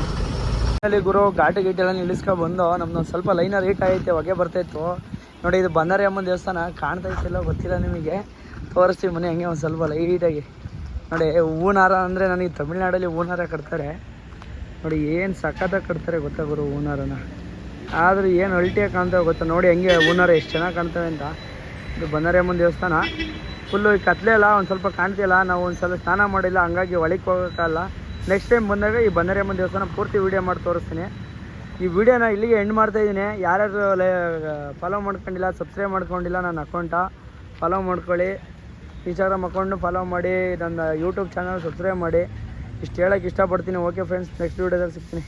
ಅಲ್ಲಿ ಗುರು, ಘಾಟಿ ಗೀಟೆಲ್ಲ ನಿಲ್ಲಿಸ್ಕೊ ಬಂದು ನಮ್ದು ಸ್ವಲ್ಪ ಲೈನ ರೇಟ್ ಆಗೈತೆ ಹೊಗೆ ಬರ್ತಾಯಿತ್ತು ನೋಡಿ, ಇದು ಬಂದಾರಿ ಅಮ್ಮನ ದೇವಸ್ಥಾನ. ಕಾಣ್ತಾ ಇತ್ತಿಲ್ಲ ಗೊತ್ತಿಲ್ಲ ನಿಮಗೆ. ತೋರಿಸ್ತೀವಿ ಮನೆ, ಹಂಗೆ ಒಂದು ಸ್ವಲ್ಪ ಲೈಟಾಗಿ ನೋಡಿ, ಹೂನಾರ ಅಂದರೆ ನನಗೆ ತಮಿಳ್ನಾಡಲ್ಲಿ ಹೂನಾರ ಕಟ್ತಾರೆ. ನೋಡಿ, ಏನು ಸಖತ್ತಾಗಿ ಕಟ್ತಾರೆ ಗೊತ್ತಾ ಗುರು ಹೂನಾರನ? ಆದರೂ ಏನು ಅಲ್ಟಿಯಾಗಿ ಕಾಣ್ತಾವೆ ಗೊತ್ತಾ? ನೋಡಿ, ಹೆಂಗೆ ಹೂನಾರ ಎಷ್ಟು ಚೆನ್ನಾಗಿ ಕಾಣ್ತವೆ ಅಂತ. ಇದು ಬಂದಾರಿ ಅಮ್ಮನ ದೇವಸ್ಥಾನ. ಫುಲ್ಲು ಈ ಕತ್ಲೆ ಅಲ್ಲ, ಒಂದು ಸ್ವಲ್ಪ ಕಾಣ್ತಿಲ್ಲ ನಾವು ಒಂದು ಸಲ ಸ್ನಾನ ಮಾಡಿಲ್ಲ, ಹಂಗಾಗಿ ಒಳಗೆ ಹೋಗೋಕ್ಕಲ್ಲ ನೆಕ್ಸ್ಟ್ ಟೈಮ್ ಬಂದಾಗ ಈ ಬಂದಾರಿ ಅಮ್ಮನ ದೇವಸ್ಥಾನ ಪೂರ್ತಿ ವೀಡಿಯೋ ಮಾಡಿ ತೋರಿಸ್ತೀನಿ. ಈ ವಿಡಿಯೋನ ಇಲ್ಲಿಗೆ ಎಂಡ್ ಮಾಡ್ತಾ ಇದ್ದೀನಿ. ಯಾರ್ಯಾರು ಫಾಲೋ ಮಾಡ್ಕೊಂಡಿಲ್ಲ ಸಬ್ಸ್ಕ್ರೈಬ್ ಮಾಡ್ಕೊಂಡಿಲ್ಲ ನನ್ನ ಅಕೌಂಟ ಫಾಲೋ ಮಾಡ್ಕೊಳ್ಳಿ. ಇನ್ಸ್ಟಾಗ್ರಾಮ್ ಅಕೌಂಟ್ನು ಫಾಲೋ ಮಾಡಿ, ನನ್ನ ಯೂಟ್ಯೂಬ್ ಚಾನಲ್ ಸಬ್ಸ್ಕ್ರೈಬ್ ಮಾಡಿ. ಇಷ್ಟು ಹೇಳೋಕ್ಕೆ ಇಷ್ಟಪಡ್ತೀನಿ. ಓಕೆ ಫ್ರೆಂಡ್ಸ್ ನೆಕ್ಸ್ಟ್ ವೀಡಿಯೋದಲ್ಲಿ ಸಿಗ್ತೀನಿ.